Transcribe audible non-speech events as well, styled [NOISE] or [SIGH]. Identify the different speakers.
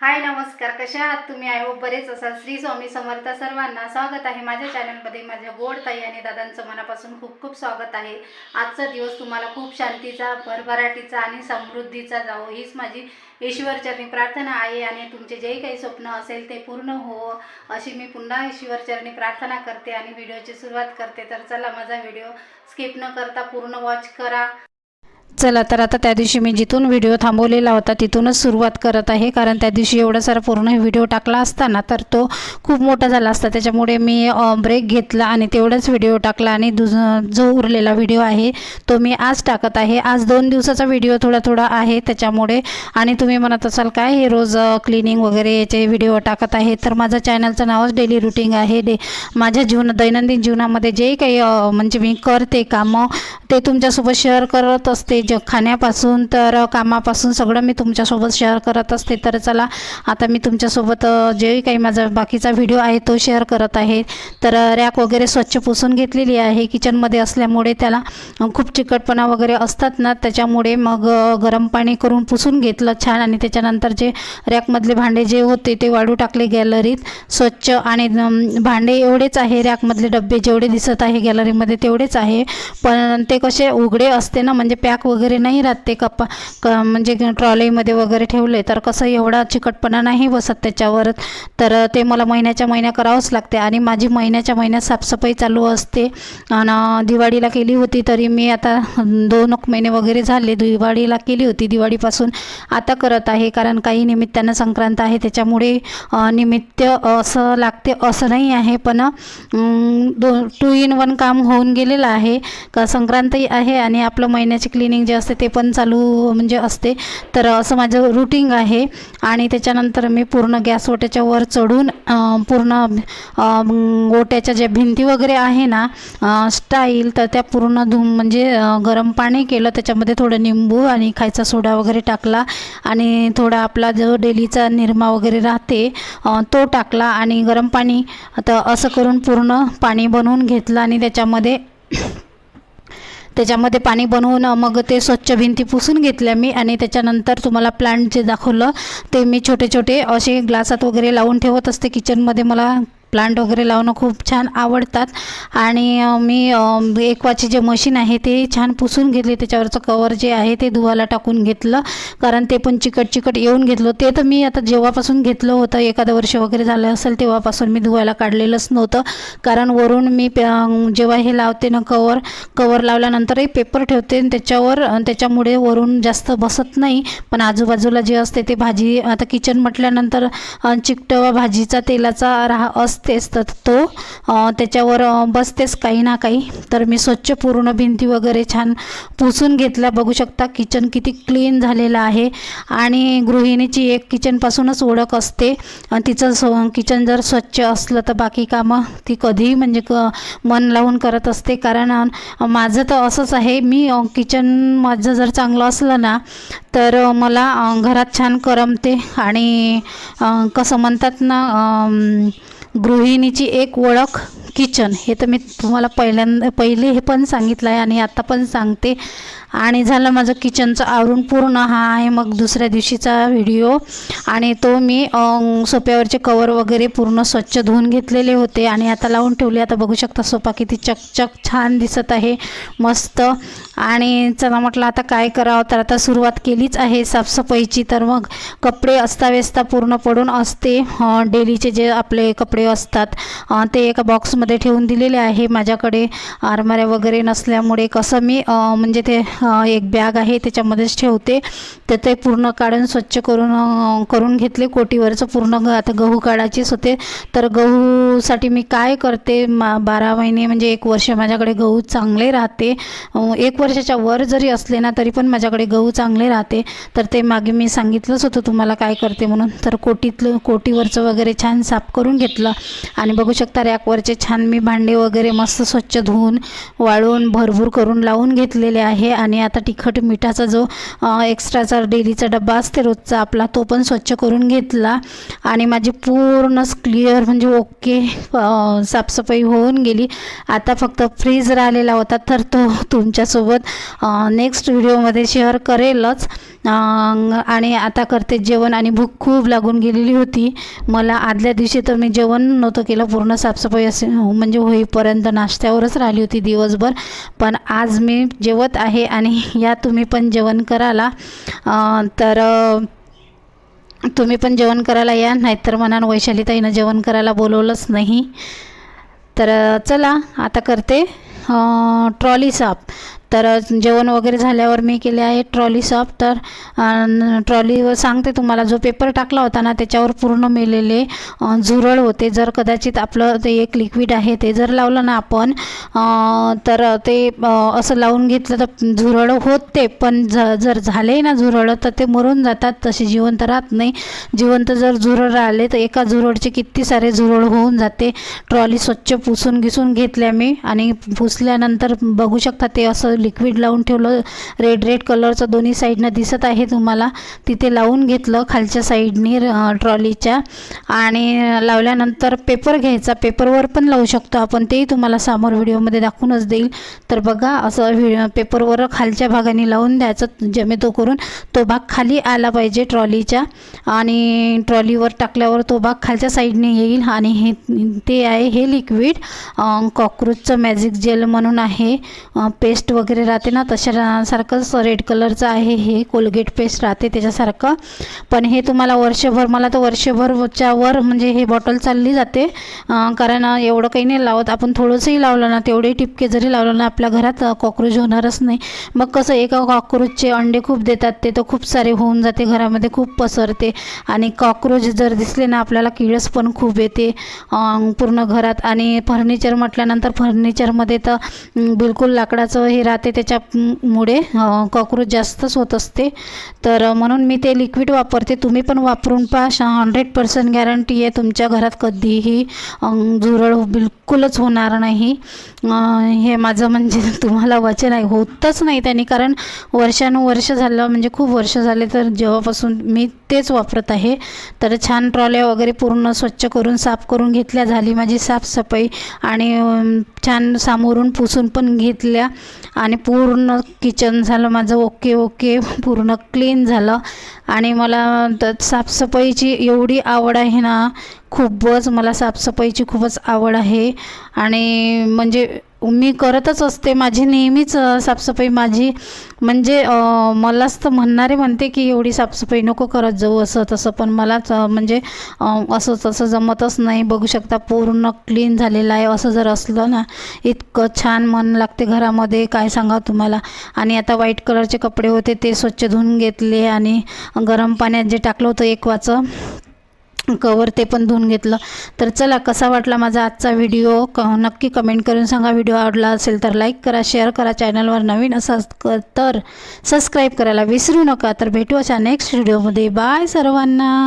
Speaker 1: हाय नमस्कार. कशा आहात तुम्ही? आय होप बरेच असाल. श्री स्वामी समर्थ सर्वांना स्वागत आहे. माझ्या चॅनलमध्ये माझ्या गोड ताई आणि दादांचं मनापासून खूप खूप स्वागत आहे. आजचा दिवस तुम्हाला खूप शांतीचा भरभराटीचा आणि समृद्धीचा जावो. हीच माझी ईश्वरचरणी प्रार्थना आहे आणि तुमचे जे काही स्वप्न असेल ते पूर्ण हो अशी मी पुन्हा ईश्वरचरणी प्रार्थना करते आणि व्हिडिओची सुरुवात करते. तर चला माझा व्हिडिओ स्किप न करता पूर्ण वॉच करा.
Speaker 2: चला तर आता त्या दिवशी मी जिथून व्हिडिओ थांबवलेला होता तिथूनच सुरुवात करत आहे. कारण त्या दिवशी एवढा सारा पूर्ण व्हिडिओ टाकला असता ना तर तो खूप मोठा झाला असता. त्याच्यामुळे मी ब्रेक घेतला आणि तेवढाच व्हिडिओ टाकला आणि दुज जो उरलेला व्हिडिओ आहे तो मी आज टाकत आहे. आज दोन दिवसाचा व्हिडिओ थोडा थोडा आहे त्याच्यामुळे. आणि तुम्ही म्हणत असाल काय हे रोज क्लिनिंग वगैरे याचे व्हिडिओ टाकत आहे? तर माझं चॅनलचं नावच डेली रुटीन आहे. डे माझ्या जीवन दैनंदिन जीवनामध्ये जे काही म्हणजे मी करते कामं ते तुमच्यासोबत शेअर करत असते. ज खाण्यापासून तर कामापासून सगळं मी तुमच्यासोबत शेअर करत असते. तर चला आता मी तुमच्यासोबत जे काही माझा बाकीचा व्हिडिओ आहे तो शेअर करत आहे. तर रॅक वगैरे स्वच्छ पुसून घेतलेली आहे. किचनमध्ये असल्यामुळे त्याला खूप चिकटपणा वगैरे असतात ना त्याच्यामुळे मग गरम पाणी करून पुसून घेतलं छान. आणि त्याच्यानंतर जे रॅकमधले भांडे जे होते ते वाढू टाकले गॅलरीत स्वच्छ आणि भांडे एवढेच आहे. रॅकमधले डबे जेवढे दिसत आहे गॅलरीमध्ये तेवढेच आहे. पण ते कसे उघडे असते ना म्हणजे पॅक वगैरे नाही राहत ते कप्पा क म्हणजे ट्रॉलीमध्ये वगैरे ठेवले तर कसं एवढा चिकटपणा नाही बसत त्याच्यावर. तर ते मला महिन्याच्या महिन्या करावंच लागते. आणि माझी महिन्याच्या महिन्यात साफसफाई चालू असते. आणि दिवाळीला केली होती तरी मी आता दोन महिने वगैरे झाले. दिवाळीला केली होती दिवाळीपासून. आता करत आहे. कारण काही निमित्तानं संक्रांत आहे. त्याच्यामुळे निमित्त असं लागते असं नाही आहे. पण दोन दो टू इन वन काम होऊन गेलेलं आहे. का संक्रांतही आहे. आणि आपलं महिन्याची क्लिनिंग जे असते ते पण चालू म्हणजे असते. तर असं माझं रुटीन आहे. आणि त्याच्यानंतर मी पूर्ण गॅस ओट्याच्या वर चढून पूर्ण ओट्याच्या ज्या भिंती वगैरे आहे ना स्टाईल तर त्या पूर्ण धुम म्हणजे गरम पाणी केलं. त्याच्यामध्ये थोडं निंबू आणि खायचा सोडा वगैरे टाकला. आणि थोडा आपला जो डेलीचा निरमा वगैरे राहते तो टाकला. आणि गरम पाणी तर असं करून पूर्ण पाणी बनवून घेतलं. आणि त्याच्यामध्ये त्याच्यामध्ये पाणी बनवून मग ते स्वच्छ भिंती पुसून घेतल्या मी आणि त्याच्यानंतर तुम्हाला प्लांट जे दाखवलं ते मी छोटे छोटे असे ग्लासात वगैरे लावून ठेवत असते किचनमध्ये मला प्लांट वगैरे लावणं खूप छान आवडतात. आणि मी एकवाची जे मशीन आहे ते छान पुसून घेतले. त्याच्यावरचं कवर जे आहे ते धुवायला टाकून घेतलं. कारण ते पण चिकट चिकट येऊन घेतलं. ते तर मी आता जेव्हापासून घेतलं होतं एखादं वर्ष वगैरे झालं असेल तेव्हापासून मी धुवायला काढलेलंच नव्हतं. कारण वरून मी जेव्हा हे लावते ना कवर कवर लावल्यानंतरही पेपर ठेवते आणि त्याच्यावर त्याच्यामुळे वरून जास्त बसत नाही. पण आजूबाजूला जे असते ते भाजी आता किचन म्हटल्यानंतर चिकटवा भाजीचा तेलाचा राहा बसतेच तर तो त्याच्यावर बसतेच काही ना काही. तर मी स्वच्छ पूर्ण भिंती वगैरे छान पुसून घेतल्या बघू शकता किचन किती क्लीन झालेलं आहे. आणि गृहिणीची एक किचनपासूनच ओळख असते. आणि तिचं स्व किचन जर स्वच्छ असलं तर बाकी कामं ती कधीही म्हणजे क मन लावून करत असते. कारण माझं तर असंच आहे. मी किचन माझं जर चांगलं असलं ना तर मला घरात छान करमते. आणि कसं म्हणतात ना गृहिणीची एक ओळख किचन हे तर मी तुम्हाला पहिल्यांदा पहिले हे पण सांगितलं आहे आणि आत्ता पण सांगते. आणि झालं माझं किचनचं आवरून पूर्ण हा आहे मग दुसऱ्या दिवशीचा व्हिडिओ आणि तो मी सोप्यावरचे सोफ्यावरचे कवर वगैरे पूर्ण स्वच्छ धुवून घेतलेले होते. आणि आता लावून ठेवले. आता बघू शकता सोफा किती चकचक छान दिसत आहे. मस्त. आणि चला म्हटलं आता काय करावं? तर आता सुरुवात केलीच आहे साफसफाईची. तर मग कपडे अस्ताव्यस्ता पूर्ण पडून असते. डेलीचे जे आपले कपडे असतात ते एका बॉक्स बॉक्समध्ये ठेवून दिलेले आहे. माझ्याकडे आरमाऱ्या वगैरे नसल्यामुळे कसं मी म्हणजे ते एक बॅग आहे त्याच्यामध्येच ठेवते. तर ते पूर्ण काढून स्वच्छ करून करून घेतले. कोटीवरचं पूर्ण ग आता गहू काढायचीच होते. तर गहूसाठी मी काय करते? मा बारा महिने म्हणजे एक वर्ष माझ्याकडे गहू चांगले राहते. एक वर्षाच्या वर जरी असले ना तरी पण माझ्याकडे गहू चांगले राहते. तर ते मागे मी सांगितलंच होतं तुम्हाला काय करते म्हणून. तर कोटीतलं कोटीवरचं वगैरे छान साफ करून घेतलं. आणि बघू शकता रॅकवरचे छान मी भांडे वगैरे मस्त स्वच्छ धुवून वाळून भरभूर करून लावून घेतलेले आहे. आणि आता तिखट मिठाचा जो एक्स्ट्राचा त्याच्यानंतर डेलीचा डब्बा असते रोजचा आपला तो पण स्वच्छ करून घेतला. आणि माझी पूर्णच क्लिअर म्हणजे ओके साफसफाई होऊन गेली. आता फक्त फ्रीज राहिलेला होता तर तो तुमच्यासोबत नेक्स्ट व्हिडिओमध्ये शेअर करेलच. आणि आता करते जेवण आणि भूक खूप लागून गेलेली होती. मला आदल्या दिवशी तर मी जेवण नव्हतं केलं पूर्ण साफसफाई असे म्हणजे होईपर्यंत नाश्त्यावरच राहिली होती दिवसभर. पण आज मी जेवत आहे आणि या तुम्ही पण जेवण कराला तर तुम्ही पण जेवण करायला या नाहीतर म्हणा वैशालीताईनं जेवण करायला बोलवलंच नाही. तर चला आता करते. ट्रॉली साफ तर जेवण वगैरे झाल्यावर मी केले आहे ट्रॉली सॉप. तर ट्रॉलीवर सांगते तुम्हाला जो पेपर टाकला होता ना त्याच्यावर पूर्ण मेलेले झुरळ होते. जर कदाचित आपलं ते एक लिक्विड आहे ते जर लावलं ना आपण तर ते असं लावून घेतलं तर झुरळ होते. पण ज जर झाले ना झुरळ तर ते मरून जातात. तसे जिवंत राहत नाही. जिवंत जर झुरळ राहिले तर एका झुरळचे किती सारे झुरळ होऊन जाते. ट्रॉली स्वच्छ पुसून घिसून घेतल्या मी. आणि पुसल्यानंतर बघू शकता ते असं लिक्विड लावून ठेवलं. रेड रेड कलरचं दोन्ही साईडनं दिसत आहे तुम्हाला. तिथे लावून घेतलं खालच्या साईडनी ट्रॉलीच्या आणि लावल्यानंतर पेपर घ्यायचा. पेपरवर पण लावू शकतो आपण. तेही तुम्हाला समोर व्हिडिओमध्ये दाखवूनच देईल. तर बघा असं व्हि पेपरवर खालच्या भागाने लावून द्यायचं जमेतो करून तो भाग खाली आला पाहिजे ट्रॉलीच्या आणि ट्रॉलीवर टाकल्यावर तो भाग खालच्या साईडने येईल. आणि हे ते आहे हे लिक्विड कॉक्रोचचं मॅजिक जेल म्हणून आहे पेस्ट वगैरे. वगैरे राहते ना तशासारखंच रेड कलरचं आहे हे कोलगेट पेस्ट राहते त्याच्यासारखं. पण हे तुम्हाला वर्षभर मला तर वर्षभरच्या वर म्हणजे हे बॉटल चालली जाते. कारण एवढं काही नाही लावत. आपण थोडंसंही लावलं ना तेवढे टिपके जरी लावलं ना आपल्या घरात कॉक्रोच होणारच नाही. मग कसं एका कॉक्रोचचे अंडे खूप देतात ते तर खूप सारे होऊन जाते घरामध्ये खूप पसरते. आणि कॉक्रोच जर दिसले ना आपल्याला किळस पण खूप येते पूर्ण घरात. आणि फर्निचर म्हटल्यानंतर फर्निचरमध्ये तर बिलकुल लाकडाचं हे राहते त्याच्यामुळे कॉक्रोच जास्तच होत असते. तर म्हणून मी ते लिक्विड वापरते. तुम्ही पण वापरून पहा. हंड्रेड पर्सेंट गॅरंटी आहे तुमच्या घरात कधीही झुरळ झुरळ बिलकुलच होणार नाही. हे माझं म्हणजे [LAUGHS] तुम्हाला वचन आहे. होतच नाही त्यांनी कारण वर्षानुवर्ष झालं म्हणजे खूप वर्ष झाले तर जेव्हापासून मी तेच वापरत आहे. तर छान ट्रॉल्या वगैरे पूर्ण स्वच्छ करून साफ करून घेतल्या. झाली माझी साफसफाई आणि छान सामोरून पुसून पण घेतल्या. आणि पूर्ण किचन झालं माझं. Okay okay. पूर्ण क्लीन झालं. आणि मला तर साफसफाईची एवढी आवड आहे ना खूपच मला साफसफाईची खूपच आवड आहे. आणि म्हणजे मी करतच असते. माझी नेहमीच साफसफाई माझी म्हणजे मलाच तर म्हणणारे म्हणते की एवढी साफसफाई नको करत जाऊ असं तसं. पण मलाच म्हणजे असं तसं जमतच नाही. बघू शकता पूर्ण क्लीन झालेलं आहे. असं जर असलं ना इतकं छान मन लागते घरामध्ये. काय सांगा तुम्हाला? आणि आता व्हाईट कलरचे कपडे होते ते स्वच्छ धुवून घेतले आणि गरम पाण्यात जे टाकलं होतं एक वाचं कवर ते पण धुवून घेतलं. तर चला कसा वाटला माझा आजचा व्हिडिओ क नक्की कमेंट करून सांगा. व्हिडिओ आवडला असेल तर लाईक करा शेअर करा. चॅनलवर नवीन असा क- तर सबस्क्राईब करायला विसरू नका. तर भेटू अशा नेक्स्ट व्हिडिओमध्ये बाय सर्वांना.